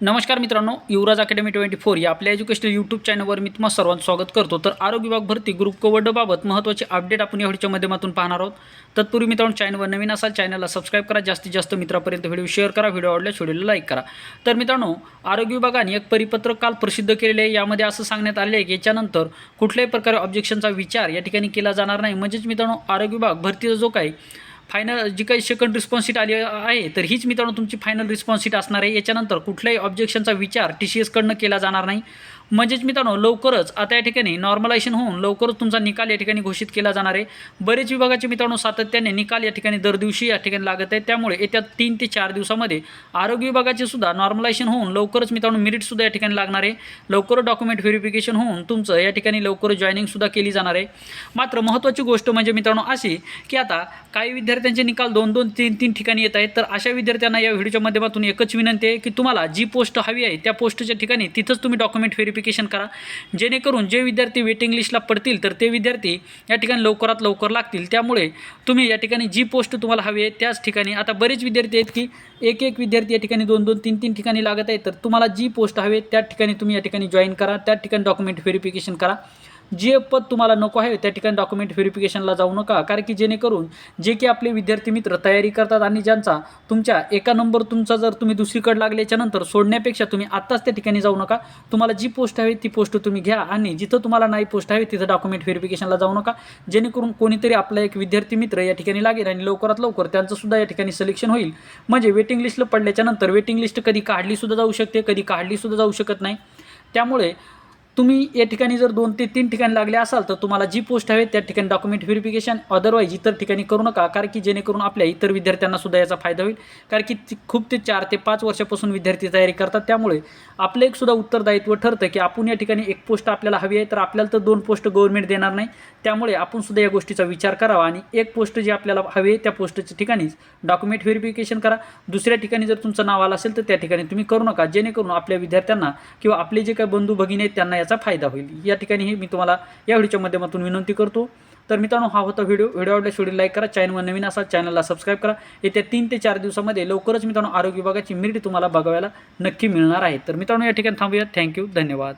नमस्कार मित्रांनो युवराज academy twenty four या आपल्या एज्युकेशनल यूट्यूब चॅनलवर मी तुम्हाला सर्वांचं स्वागत करतो. तर आरोग्य विभाग भरती ग्रुप कवडबाबत महत्त्वाचे अपडेट आपण या व्हिडिओच्या माध्यमातून पाहणार आहोत. तत्पूर्वी मित्रांनो चॅनलवर नवीन असाल चॅनलला सबस्क्राईब करा. जास्तीत जास्त मित्रापर्यंत व्हिडिओ शेअर करा. व्हिडिओ आवडल्यास व्हिडिओला लाईक करा. तर मित्रांनो आरोग्य विभागाने एक परिपत्रक काल प्रसिद्ध केलेले आहे. यामध्ये असं सांगण्यात आले आहे की याच्यानंतर कुठल्याही प्रकारे ऑब्जेक्शनचा विचार या ठिकाणी केला जाणार नाही. म्हणजेच मित्रांनो आरोग्य विभाग भरतीचा जो काही फायनल जी काही सेकंड रिस्पॉन्स शीट आली आहे तर हीच मित्रांनो तुमची फायनल रिस्पॉन्स शीट असणार आहे. याच्यानंतर कुठल्याही ऑब्जेक्शनचा विचार टी सी एसकडनं केला जाणार नाही. म्हणजेच मित्रांनो लवकरच आता या ठिकाणी नॉर्मलायझेशन होऊन लवकरच तुमचा निकाल या ठिकाणी घोषित केला जाणार आहे. बरेच विभागाचे मित्रांनो सातत्याने निकाल या ठिकाणी दर दिवशी या ठिकाणी लागत आहे त्यामुळे येत्या तीन ते चार दिवसामध्ये आरोग्य विभागाचे सुद्धा नॉर्मलायझेशन होऊन लवकरच मित्रांनो मेरिटसुद्धा या ठिकाणी लागणार आहे. लवकर डॉक्युमेंट व्हेरिफिकेशन होऊन तुमचं या ठिकाणी लवकर जॉईनिंगसुद्धा केली जाणार आहे. मात्र महत्त्वाची गोष्ट म्हणजे मित्रांनो अशी की आता काही विद्यार्थ्यांचे निकाल दोन दोन तीन तीन ठिकाणी येत आहेत. तर अशा विद्यार्थ्यांना या व्हिडिओच्या माध्यमातून एकच विनंती आहे की तुम्हाला जी पोस्ट हवी आहे त्या पोस्टच्या ठिकाणी तिथंच तुम्ही डॉक्युमेंट व्हेरिफिकेशन करा. जेणेकरून जे विद्यार्थी वेटिंग लिस्टला पडतील तर ते विद्यार्थी या ठिकाणी लवकरात लवकर लागतील. त्यामुळे तुम्ही या ठिकाणी जी पोस्ट तुम्हाला हवी आहे त्याच ठिकाणी आता बरेच विद्यार्थी आहेत की एक एक विद्यार्थी या ठिकाणी दोन दोन तीन तीन ठिकाणी लागत आहे तर तुम्हाला जी पोस्ट हवी त्या ठिकाणी तुम्ही या ठिकाणी जॉईन करा त्या ठिकाणी डॉक्युमेंट व्हेरिफिकेशन करा. जे पद तुम्हाला नको आहे त्या ठिकाणी डॉक्युमेंट व्हेरिफिकेशनला जाऊ नका. कारण की जेणेकरून जे की आपले विद्यार्थी मित्र तयारी करतात आणि ज्यांचा तुमच्या एका नंबर तुमचा जर तुम्ही दुसरीकडे लागल्याच्यानंतर सोडण्यापेक्षा तुम्ही आत्ताच त्या ठिकाणी जाऊ नका. तुम्हाला जी पोस्ट हवी ती पोस्ट तुम्ही घ्या आणि जिथं तुम्हाला नाही पोस्ट हवी तिथं डॉक्युमेंट व्हेरिफिकेशनला जाऊ नका. जेणेकरून कोणीतरी आपला एक विद्यार्थी मित्र या ठिकाणी लागेल आणि लवकरात लवकर त्यांचंसुद्धा या ठिकाणी सिलेक्शन होईल. म्हणजे वेटिंग लिस्टला पडल्याच्यानंतर वेटिंग लिस्ट कधी काढलीसुद्धा जाऊ शकते कधी काढलीसुद्धा जाऊ शकत नाही. त्यामुळे तुम्ही या ठिकाणी जर दोन ते तीन ठिकाणी लागले असाल तर तुम्हाला जी पोस्ट हवे त्या ठिकाणी डॉक्युमेंट व्हेरिफिकेशन अदरवाईज इतर ठिकाणी करू नका कारण की जेणेकरून आपल्या इतर विद्यार्थ्यांना सुद्धा याचा फायदा होईल. कारण की खूप ते चार ते पाच वर्षापासून विद्यार्थी तयारी करतात. त्यामुळे आपलं एक सुद्धा उत्तरदायित्व ठरतं की आपण या ठिकाणी एक पोस्ट आपल्याला हवी आहे तर आपल्याला तर दोन पोस्ट गव्हर्नमेंट देणार नाही. त्यामुळे आपण सुद्धा या गोष्टीचा विचार करावा आणि एक पोस्ट जी आपल्याला हवी आहे त्या पोस्टच्या ठिकाणीच डॉक्युमेंट व्हेरिफिकेशन करा. दुसऱ्या ठिकाणी जर तुमचं नाव आलं असेल तर त्या ठिकाणी तुम्ही करू नका. जेणेकरून आपल्या विद्यार्थ्यांना किंवा आपले जे काही बंधू भगिनी आहेत त्यांना याचा फायदा होईल. या ठिकाणी हे मी तुम्हाला या व्हिडिओच्या माध्यमातून विनंती करतो. तर मित्रांनो हा होता व्हिडिओ. व्हिडिओ आवडल्यास व्हिडिओ लाईक करा चॅनलवर नवीन असाल चॅनलला सबस्क्राईब करा. येत्या तीन ते चार दिवसामध्ये लवकरच मित्रांनो आरोग्य विभागाची मिरिट तुम्हाला बघायला नक्की मिळणार आहे. तर मित्रांनो या ठिकाणी थांबूया. थँक्यू. धन्यवाद.